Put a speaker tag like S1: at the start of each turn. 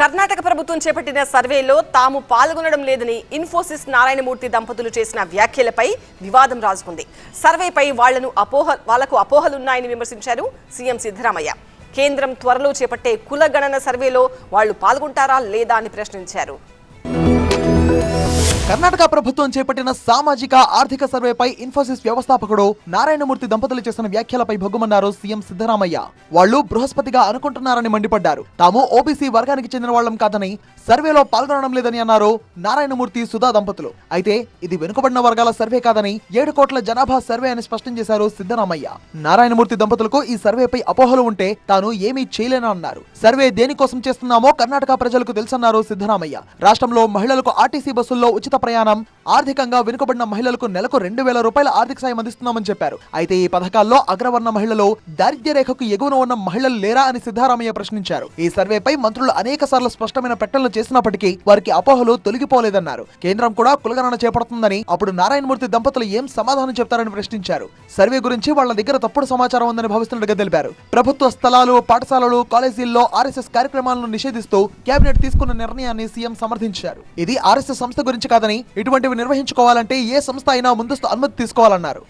S1: కర్ణాటక ప్రభుత్వం చేపట్టిన సర్వేలో తాము పాల్గొనడం లేదని ఇన్ఫోసిస్ నారాయణమూర్తి దంపతులు చేసిన వ్యాఖ్యలపై వివాదం రాజుకుంది. సర్వేపై వాళ్ళను అపోహ వాళ్ళకు అపోహలున్నాయని విమర్శించారు సీఎం సిద్ధరామయ్య. కేంద్రం త్వరలో చేపట్టే కుల గణన సర్వేలో వాళ్ళు పాల్గొంటారా లేదా అని ప్రశ్నించారు.
S2: కర్ణాటక ప్రభుత్వం చేపట్టిన సామాజిక ఆర్థిక సర్వేపై ఇన్ఫోసిస్ వ్యవస్థాపకుడు నారాయణమూర్తి దంపతులు చేసిన వ్యాఖ్యలపై భగ్గుమన్నారు సీఎం సిద్ధరామయ్య. వాళ్ళు బృహస్పతిగా అనుకుంటున్నారని మండిపడ్డారు. తాము ఓబీసీ వర్గానికి చెందిన వాళ్ళం కాదని సర్వేలో పాల్గొనడం లేదని అన్నారు నారాయణమూర్తి సుధా దంపతులు. అయితే ఇది వెనుకబడిన వర్గాల సర్వే కాదని ఏడు కోట్ల జనాభా సర్వే అని స్పష్టం చేశారు సిద్ధరామయ్య. నారాయణమూర్తి దంపతులకు ఈ సర్వేపై అపోహలు ఉంటే తాను ఏమీ చేయలేనన్నారు సర్వే దేనికోసం చేస్తున్నామో కర్ణాటక ప్రజలకు తెలుసన్నారు సిద్ధరామయ్య. రాష్ట్రంలో మహిళలకు ఆర్టీసీ బస్సుల్లో ఉచిత ప్రయాణం. ఆర్థికంగా వెనుకబడిన మహిళలకు నెలకు రెండు వేల రూపాయల ఆర్థిక సాయం అందిస్తున్నామని చెప్పారు. అయితే ఈ పథకాల్లో అగ్రవర్ణ మహిళలు దారిద్ర్య రేఖకు ఎగువన ఉన్న మహిళలు లేరా అని సిద్ధారామయ్య ప్రశ్నించారు. ఈ సర్వేపై మంత్రులు అనేక సార్లు స్పష్టమైన ప్రకటనలు చేసినప్పటికీ వారికి అపోహలు తొలగిపోలేదన్నారు. కేంద్రం కూడా కులగణన చేపడుతుందని అప్పుడు నారాయణమూర్తి దంపతులు ఏం సమాధానం చెప్తారని ప్రశ్నించారు. సర్వే గురించి వాళ్ళ దగ్గర తప్పుడు సమాచారం ఉందని భావిస్తున్నట్టుగా తెలిపారు. ప్రభుత్వ స్థలాలు పాఠశాలలు కాలేజీల్లో ఆర్ఎస్ఎస్ కార్యక్రమాలను నిషేధిస్తూ కేబినెట్ తీసుకున్న నిర్ణయాన్ని సీఎం సమర్థించారు. ఇది ఆర్ఎస్ఎస్ సంస్థ గురించి కాదని కాదని ఇటువంటివి నిర్వహించుకోవాలంటే ఏ సంస్థ అయినా ముందస్తు అనుమతి తీసుకోవాలన్నారు.